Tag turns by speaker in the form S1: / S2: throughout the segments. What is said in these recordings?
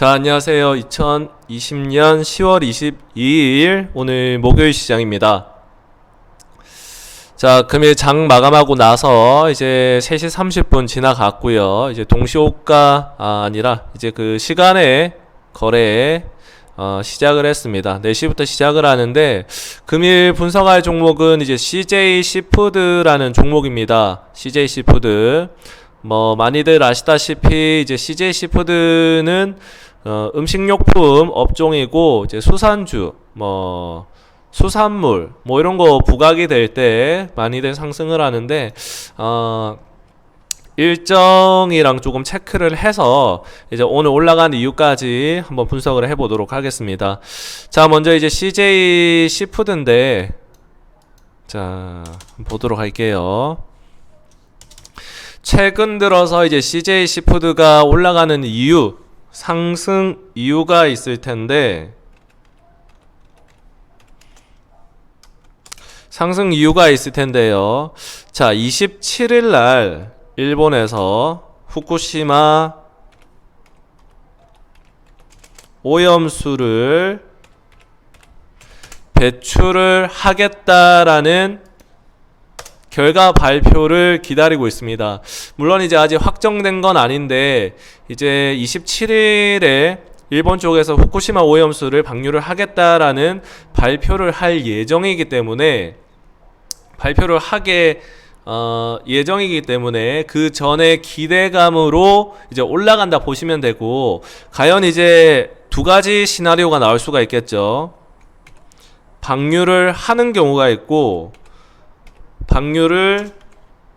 S1: 자, 안녕하세요. 2020년 10월 22일 오늘 목요일 시장입니다. 자, 금일 장 마감하고 나서 이제 3시 30분 지나갔고요. 이제 동시호가 아, 아니라 이제 그 시간에 거래에 어, 시작을 했습니다. 4시부터 시작을 하는데 금일 분석할 종목은 이제 CJ 시푸드라는 종목입니다. CJ 시푸드. 뭐 많이들 아시다시피 이제 CJ 시푸드는 어, 음식료품 업종이고 이제 수산주 뭐 수산물 뭐 이런 거 부각이 될 때 많이들 상승을 하는데 어 일정이랑 조금 체크를 해서 이제 오늘 올라간 이유까지 한번 분석을 해 보도록 하겠습니다. 자, 먼저 이제 CJ 시푸드인데 자 보도록 할게요. 최근 들어서 이제 CJ 시푸드가 올라가는 이유, 상승 이유가 있을 텐데 상승 이유가 있을 텐데요. 자, 27일 날 일본에서 후쿠시마 오염수를 배출을 하겠다라는 결과 발표를 기다리고 있습니다. 물론 이제 아직 확정된 건 아닌데 이제 27일에 일본 쪽에서 후쿠시마 오염수를 방류를 하겠다라는 발표를 할 예정이기 때문에 발표를 하게 어, 예정이기 때문에 그 전에 기대감으로 이제 올라간다 보시면 되고 과연 이제 두 가지 시나리오가 나올 수가 있겠죠. 방류를 하는 경우가 있고 방류를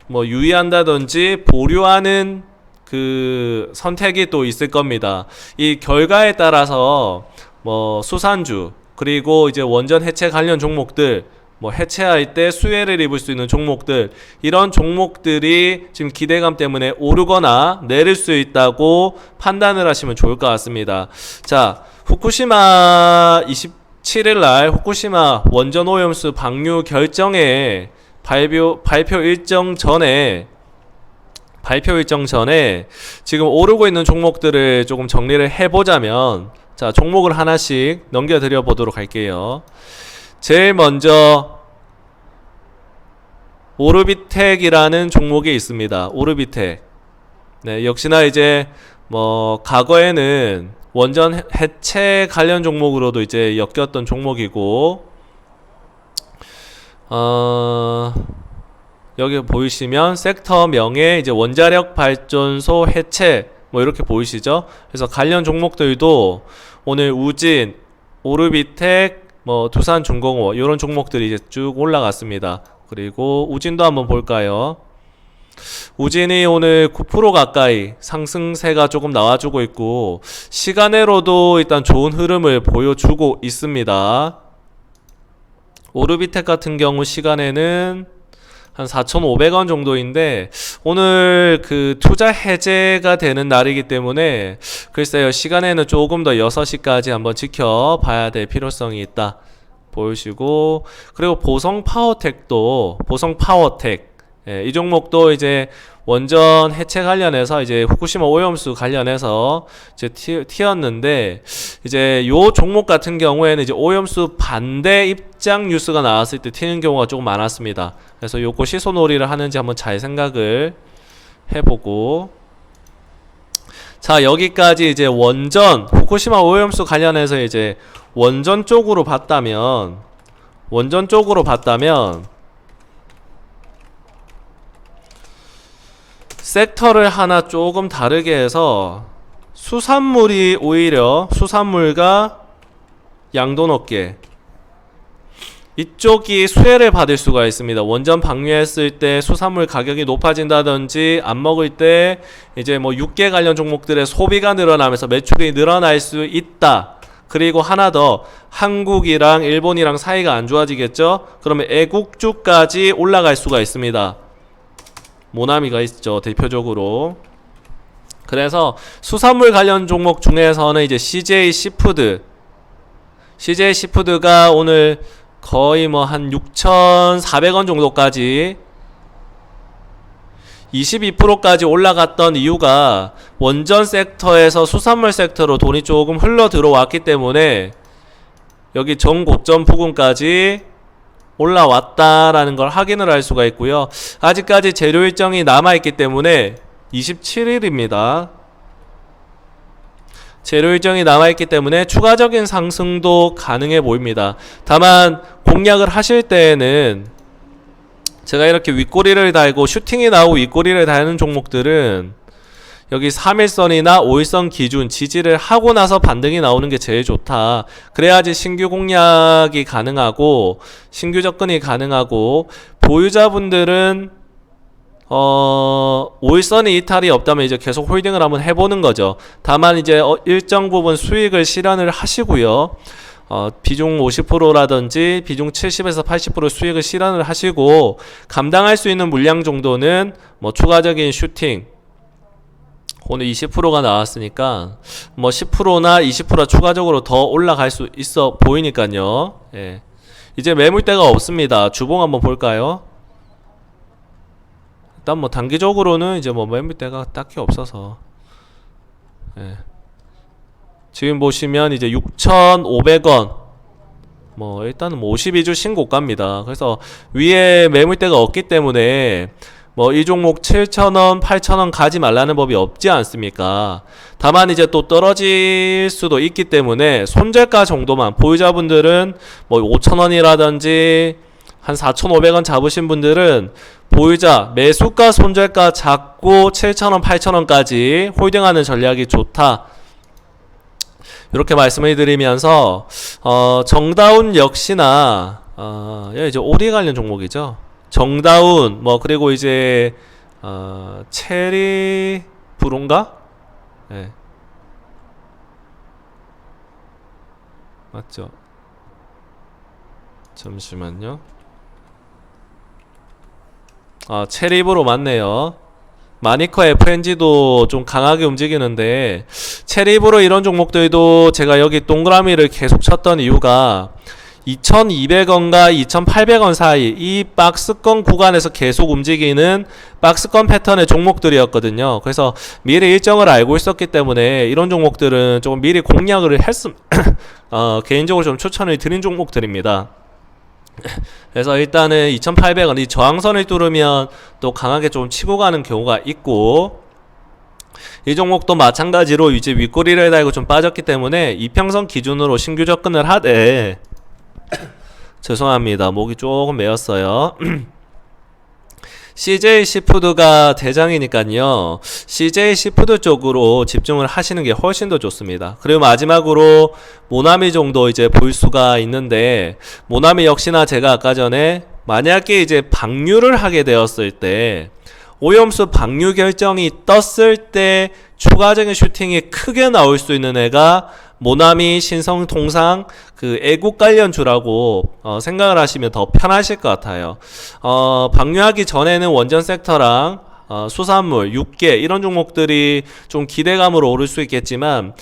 S1: 뭐 유의한다든지 보류하는 그 선택이 또 있을 겁니다. 이 결과에 따라서 뭐 수산주 그리고 이제 원전 해체 관련 종목들 뭐 해체할 때 수혜를 입을 수 있는 종목들 이런 종목들이 지금 기대감 때문에 오르거나 내릴 수 있다고 판단을 하시면 좋을 것 같습니다. 자, 후쿠시마 27일 날 후쿠시마 원전 오염수 방류 결정에 발표 발표 일정 전에 발표 일정 전에 지금 오르고 있는 종목들을 조금 정리를 해보자면 자 종목을 하나씩 넘겨드려 보도록 할게요. 제일 먼저 오르비텍이라는 종목이 있습니다. 오르비텍. 네, 역시나 이제 뭐 과거에는 원전 해- 해체 관련 종목으로도 이제 엮였던 종목이고 어 여기 보이시면 섹터 명에 이제 원자력 발전소 해체 뭐 이렇게 보이시죠? 그래서 관련 종목들도 오늘 우진, 오르비텍, 뭐 두산 중공업 이런 종목들이 이제 쭉 올라갔습니다. 그리고 우진도 한번 볼까요? 우진이 오늘 9% 가까이 상승세가 조금 나와주고 있고 시간으로도 일단 좋은 흐름을 보여주고 있습니다. 오르비텍 같은 경우 시간에는 한 4,500원 정도인데 오늘 그 투자 해제가 되는 날이기 때문에 글쎄요 시간에는 조금 더 6시까지 한번 지켜봐야 될 필요성이 있다 보시고 그리고 보성 파워텍도 보성 파워텍. 예, 이 종목도 이제 원전 해체 관련해서 이제 후쿠시마 오염수 관련해서 이제 튀, 튀었는데 이제 요 종목 같은 경우에는 이제 오염수 반대 입장 뉴스가 나왔을 때 튀는 경우가 조금 많았습니다. 그래서 요거 시소놀이를 하는지 한번 잘 생각을 해보고 자 여기까지 이제 원전 후쿠시마 오염수 관련해서 이제 원전 쪽으로 봤다면 원전 쪽으로 봤다면 섹터를 하나 조금 다르게 해서 수산물이 오히려 수산물과 양도업계 이쪽이 수혜를 받을 수가 있습니다. 원전 방류했을 때 수산물 가격이 높아진다든지 안 먹을 때 이제 뭐 육계 관련 종목들의 소비가 늘어나면서 매출이 늘어날 수 있다. 그리고 하나 더 한국이랑 일본이랑 사이가 안 좋아지겠죠? 그러면 애국주까지 올라갈 수가 있습니다. 모나미가 있죠 대표적으로. 그래서 수산물 관련 종목 중에서는 이제 CJ 시푸드 CJ 시푸드가 오늘 거의 뭐 한 6,400원 정도까지 22%까지 올라갔던 이유가 원전 섹터에서 수산물 섹터로 돈이 조금 흘러 들어왔기 때문에 여기 전고점 부근까지 올라왔다라는 걸 확인을 할 수가 있고요. 아직까지 재료 일정이 남아 있기 때문에 27일입니다. 재료 일정이 남아 있기 때문에 추가적인 상승도 가능해 보입니다. 다만 공략을 하실 때에는 제가 이렇게 윗꼬리를 달고 슈팅이 나오고 윗꼬리를 달는 종목들은 여기 3일선이나 5일선 기준 지지를 하고 나서 반등이 나오는 게 제일 좋다. 그래야지 신규 공략이 가능하고 신규 접근이 가능하고 보유자분들은 어 5일선이 이탈이 없다면 이제 계속 홀딩을 한번 해보는 거죠. 다만 이제 어, 일정 부분 수익을 실현을 하시고요. 어, 비중 50%라든지 비중 70에서 80% 수익을 실현을 하시고 감당할 수 있는 물량 정도는 뭐 추가적인 슈팅 오늘 20%가 나왔으니까 뭐 10%나 20% 추가적으로 더 올라갈 수 있어 보이니까요. 예. 이제 매물대가 없습니다. 주봉 한번 볼까요? 일단 뭐 단기적으로는 이제 뭐 매물대가 딱히 없어서 예. 지금 보시면 이제 6,500원 뭐 일단은 뭐 52주 신고가입니다. 그래서 위에 매물대가 없기 때문에 뭐 이 종목 7,000원, 8,000원 가지 말라는 법이 없지 않습니까? 다만 이제 또 떨어질 수도 있기 때문에 손절가 정도만 보유자분들은 뭐 5,000원이라든지 한 4,500원 잡으신 분들은 보유자 매수가 손절가 잡고 7,000원, 8,000원까지 홀딩하는 전략이 좋다. 이렇게 말씀을 드리면서 어, 정다운 역시나 어, 얘 이제 오리 관련 종목이죠. 정다운 뭐 그리고 이제 어, 체리 브론가? 예. 맞죠? 잠시만요. 아, 체리브로 맞네요. 마니커 FNG도 좀 강하게 움직이는데 체리브로 이런 종목들도 제가 여기 동그라미를 계속 쳤던 이유가 2200원과 2800원 사이 이 박스권 구간에서 계속 움직이는 박스권 패턴의 종목들이었거든요. 그래서 미리 일정을 알고 있었기 때문에 이런 종목들은 조금 미리 공략을 했음 어, 개인적으로 좀 추천을 드린 종목들입니다. 그래서 일단은 2,800원 이 저항선을 뚫으면 또 강하게 좀 치고 가는 경우가 있고 이 종목도 마찬가지로 이제 윗꼬리를 달고 좀 빠졌기 때문에 이평선 기준으로 신규 접근을 하되 죄송합니다 목이 조금 메었어요 CJ 시푸드가 대장이니까요. CJ 시푸드 쪽으로 집중을 하시는 게 훨씬 더 좋습니다. 그리고 마지막으로 모나미 정도 이제 볼 수가 있는데 모나미 역시나 제가 아까 전에 만약에 이제 방류를 하게 되었을 때 오염수 방류 결정이 떴을 때 추가적인 슈팅이 크게 나올 수 있는 애가 모나미 신성 통상 그 애국 관련주라고 어, 생각을 하시면 더 편하실 것 같아요. 어, 방류하기 전에는 원전 섹터랑 어, 수산물, 육계 이런 종목들이 좀 기대감으로 오를 수 있겠지만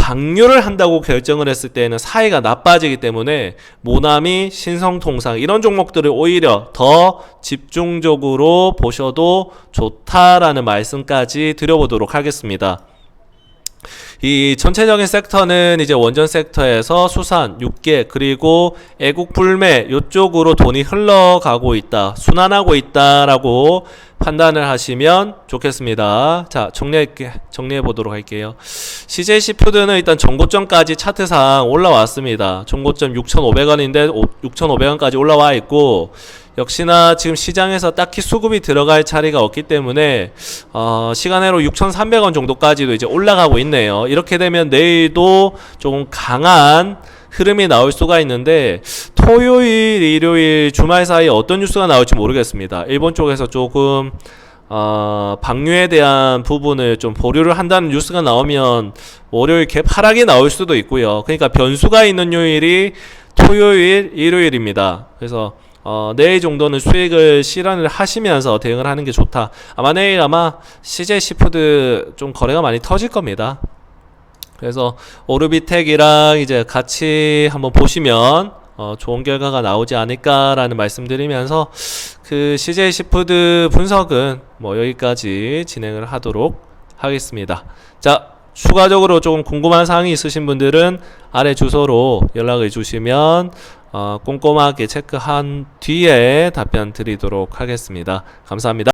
S1: 방류를 한다고 결정을 했을 때는 사이가 나빠지기 때문에 모나미, 신성통상 이런 종목들을 오히려 더 집중적으로 보셔도 좋다라는 말씀까지 드려보도록 하겠습니다. 이 전체적인 섹터는 이제 원전 섹터에서 수산, 육계 그리고 애국 불매 이쪽으로 돈이 흘러가고 있다, 순환하고 있다라고 판단을 하시면 좋겠습니다. 자, 정리해 정리해 보도록 할게요. CJC 푸드는 일단 전고점까지 차트상 올라왔습니다. 전고점 6,500원인데 6,500원까지 올라와 있고 역시나 지금 시장에서 딱히 수급이 들어갈 자리가 없기 때문에 어, 시간으로 6,300원 정도까지도 이제 올라가고 있네요. 이렇게 되면 내일도 조금 강한 흐름이 나올 수가 있는데 토요일, 일요일, 주말 사이에 어떤 뉴스가 나올지 모르겠습니다. 일본 쪽에서 조금 어, 방류에 대한 부분을 좀 보류를 한다는 뉴스가 나오면 월요일 갭 하락이 나올 수도 있고요. 그러니까 변수가 있는 요일이 토요일, 일요일입니다. 그래서 어, 내일 정도는 수익을 실현을 하시면서 대응을 하는 게 좋다. 아마 내일 아마 CJ 시푸드 좀 거래가 많이 터질 겁니다. 그래서 오르비텍이랑 이제 같이 한번 보시면 어, 좋은 결과가 나오지 않을까라는 말씀드리면서 그 CJ 시푸드 분석은 뭐 여기까지 진행을 하도록 하겠습니다. 자, 추가적으로 조금 궁금한 사항이 있으신 분들은 아래 주소로 연락을 주시면 어, 꼼꼼하게 체크한 뒤에 답변 드리도록 하겠습니다. 감사합니다.